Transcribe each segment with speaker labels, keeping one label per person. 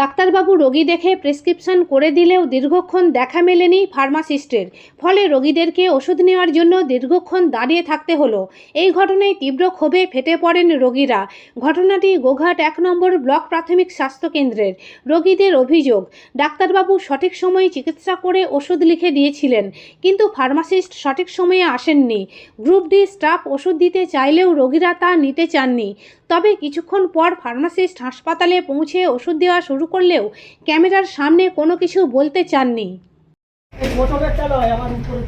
Speaker 1: ডাক্তারবাবু রোগী দেখে প্রেসক্রিপশন করে দিলেও দীর্ঘক্ষণ দেখা মেলেনি ফার্মাসিস্টের। ফলে রোগীদেরকে ওষুধ নেওয়ার জন্য দীর্ঘক্ষণ দাঁড়িয়ে থাকতে হলো। এই ঘটনায় তীব্র ক্ষোভে ফেটে পড়েন রোগীরা। ঘটনাটি গোঘাট এক নম্বর ব্লক প্রাথমিক স্বাস্থ্যকেন্দ্রের রোগীদের অভিযোগ, ডাক্তারবাবু সঠিক সময়ে চিকিৎসা করে ওষুধ লিখে দিয়েছিলেন, কিন্তু ফার্মাসিস্ট সঠিক সময়ে আসেননি। গ্রুপ ডি স্টাফ ওষুধ দিতে চাইলেও রোগীরা তা নিতে চাননি। তবে কিছুক্ষণ পর ফার্মাসিস্ট হাসপাতালে পৌঁছে ওষুধ দেওয়া শুরু করলেও ক্যামেরার সামনে কোনো কিছু বলতে চাননি।
Speaker 2: হয় আমার উপরে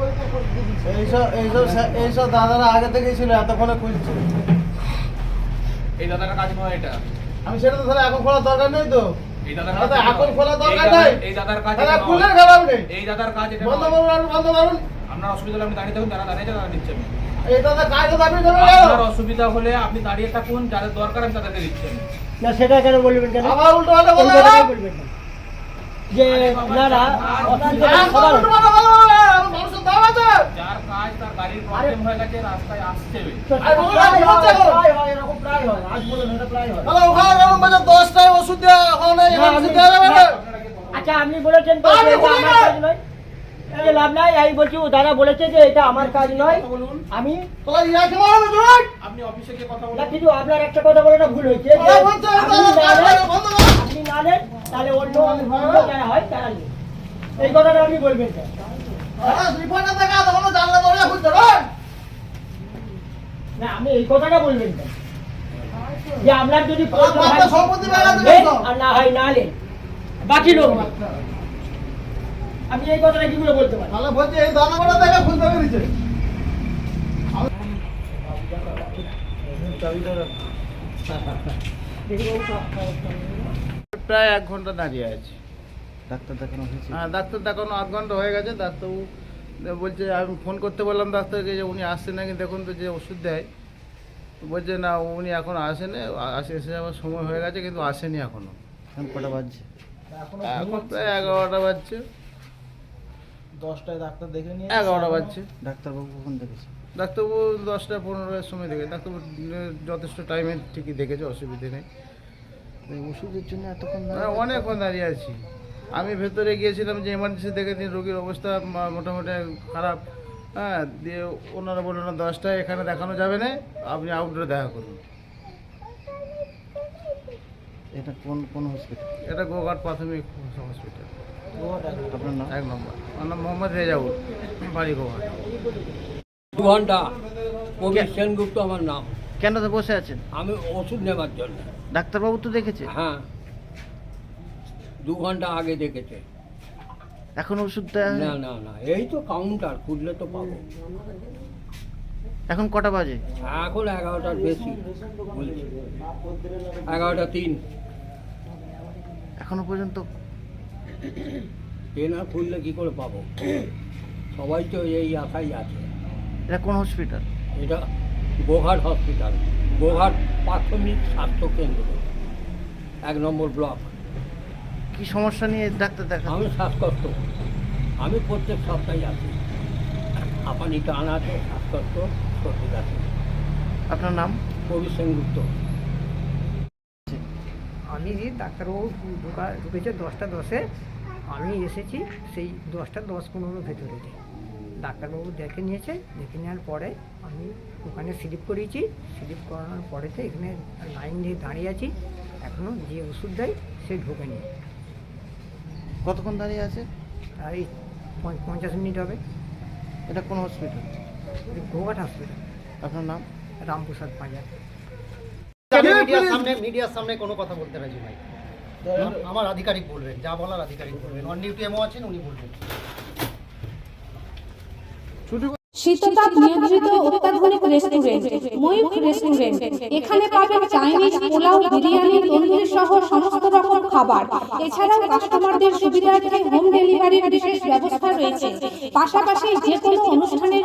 Speaker 2: বলে তো করে দিয়েছি।
Speaker 3: এইসব এইসব এইসব দাদারা আগে থেকেই ছিল এতক্ষণে খুঁজছে।
Speaker 4: এই দাদার কাজ নয় এটা।
Speaker 3: আমি সেটা তো তাহলে এখন খোলার দরকার নেই তো।
Speaker 4: এই দাদার কাজ
Speaker 3: এখন খোলা দরকার নেই।
Speaker 4: এই দাদার কাজ এটা
Speaker 3: খুলে খারাপ নেই।
Speaker 4: এই দাদার কাজ এটা
Speaker 3: বন্ধ। করুন বন্ধ করুন।
Speaker 4: আপনার অসুবিধা হলে আপনি দাঁড়িয়ে থাকুন যারা দাঁড়িয়ে দিচ্ছে আমি আপনার অসুবিধা হলে আপনি দাঁড়িয়ে থাকুন যাদের দরকার আমি তাদেরকে দিচ্ছি।
Speaker 2: না সেটা কেন বলবেন কেন?
Speaker 3: আবার উল্টো পাল্টা
Speaker 2: এই
Speaker 3: বলে
Speaker 2: কথাটাই বলবেন যে
Speaker 4: যার কাজ তার গাড়ির প্রবলেম হয়ে গেছে রাস্তায় আসছে।
Speaker 2: হয়, হয়, এরকম প্রায় হয়। আজ বলুন, এটা প্রায় হয়।
Speaker 3: ওখানে দশটায় ওষুধ দেওয়া
Speaker 2: আচ্ছা আপনি বলেছেন লাভ নাই আমি বলছি দাদা বলেছে যে এটা আমার কাজ নয়। আমি
Speaker 4: আপনি অফিসে গিয়ে কথা বলুন।
Speaker 2: কিন্তু আপনার একটা কথা বলে না ভুল হয়েছে। আপনি না নেন, আপনি না নেন তাহলে অন্য যারা হয় তারা নেন এই কথাটা আপনি বলবেন না আপনি এই কথাটা বলবেন যে আপনার যদি। আর না হয় না নেন। বাকি লোক আপনি এই কথাটা কি করে বলতে পারেন
Speaker 3: তাহলে বলছি এই দাদা বড় দেখা খুলতে পেরেছে প্রায় এক ঘণ্টা দাঁড়িয়ে আছি।
Speaker 5: ডাক্তার দেখানো হয়েছে?
Speaker 3: হ্যাঁ ডাক্তার দেখানো আধ ঘণ্টা হয়ে গেছে। ডাক্তারবাবু বলছে আমি ফোন করতে বললাম ডাক্তারকে যে উনি আসছেন নাকি দেখুন তো যে ওষুধ দেয়। বলছে না উনি এখন আসেনি আসে এসে যাওয়ার সময় হয়ে গেছে কিন্তু আসেনি এখনও।
Speaker 5: এখন কটা বাজছে?
Speaker 3: এখন প্রায় এগারোটা বাজছে।
Speaker 5: দশটায় ডাক্তার দেখে নিয়ে
Speaker 3: এগারোটা বাজছে।
Speaker 5: ডাক্তারবাবু কখন দেখেছে?
Speaker 3: ডাক্তারবাবু দশটা পনেরোটার সময় দেখে। ডাক্তারবাবু যথেষ্ট টাইমে ঠিকই দেখেছে অসুবিধে নেই।
Speaker 5: ওষুধের জন্য এতক্ষণ
Speaker 3: হ্যাঁ, অনেকক্ষণ দাঁড়িয়ে আছি। আমি ভেতরে গিয়েছিলাম যে এমার্জেন্সি দেখে নিন রোগীর অবস্থা মোটামুটি খারাপ। হ্যাঁ দিয়ে ওনারা বললেন না দশটায় এখানে দেখানো যাবে না আপনি আউটডোরে দেখা করুন।
Speaker 5: এটা কোন কোন হসপিটাল
Speaker 3: এটা গোঘাট প্রাথমিক হসপিটাল
Speaker 5: আপনার নাম?
Speaker 3: এক নম্বর। আমার নাম মোহাম্মদ রেজাউল বাড়ি গোঘাট
Speaker 6: দু ঘণ্টা। কবি সেনগুপ্ত আমার নাম।
Speaker 5: কেন তো বসে আছেন?
Speaker 6: আমি ওষুধ নেবার জন্য।
Speaker 5: ডাক্তারবাবু তো দেখেছে?
Speaker 6: হ্যাঁ। দু ঘণ্টা আগে দেখেছে।
Speaker 5: এখন ওষুধ
Speaker 6: না না না এই তো কাউন্টার খুললে তো পাবো।
Speaker 5: এখন কটা বাজে?
Speaker 6: এখন এগারোটার বেশি এগারোটা তিন।
Speaker 5: এখনও পর্যন্ত
Speaker 6: ট্রেন আর খুললে কি করে পাবো? সবাই তো এই আশাই আছে।
Speaker 5: এটা কোন হসপিটাল
Speaker 6: এটা গোঘাট হসপিটাল গোঘাট প্রাথমিক স্বাস্থ্য কেন্দ্র। এক নম্বর ব্লক
Speaker 5: কি সমস্যা নিয়ে ডাক্তার দেখা
Speaker 6: আমি শ্বাসকষ্ট। আমি প্রত্যেক সপ্তাহে আসি। আপানি টান আছে? শ্বাসকষ্ট সর্দি আছে
Speaker 5: আপনার নাম?
Speaker 6: কবি সেনগুপ্ত।
Speaker 7: আমি ডাক্তারবাবু ঢোকা ঢুকেছে দশটা দশে আমি এসেছি সেই দশটা দশ পনেরো ভেতরেতে ডাক্তারবাবু দেখে নিয়েছে দেখে নেওয়ার পরে আমি ওখানে স্লিপ করিয়েছি। স্লিপ করানোর পরেতে এখানে লাইন দিয়ে দাঁড়িয়ে আছি। এখনও যে ওষুধ দেয় সে ঢোকেনি।
Speaker 5: কতক্ষণ দাঁড়িয়ে আছে?
Speaker 7: আর এই পঞ্চ- পঞ্চাশ মিনিট হবে।
Speaker 5: এটা কোন হসপিটাল
Speaker 7: গোঘাট হসপিটাল
Speaker 5: আপনার নাম?
Speaker 7: রামপ্রসাদ পাঁজা
Speaker 8: আমি মিডিয়ার সামনে মিডিয়ার সামনে কোনো কথা বলতে রাজি নাই। আমার আধিকারিক বলবেন যা বলার আধিকারিক বলবেন। অন ডিউটি এমও আছেন উনি বলবেন।
Speaker 1: শীততাপ নিয়ন্ত্রিত অত্যাধুনিক রেস্টুরেন্ট ময়ূখ রেস্টুরেন্ট এখানে পাবেন চাইনিজ পোলাও বিরিয়ানি তন্দুরি সহ সমস্ত রকম খাবার। এছাড়াও কাস্টমারদের সুবিধার্থে হোম ডেলিভারির বিশেষ ব্যবস্থা রয়েছে। পাশাপাশি যে কোনো অনুষ্ঠানের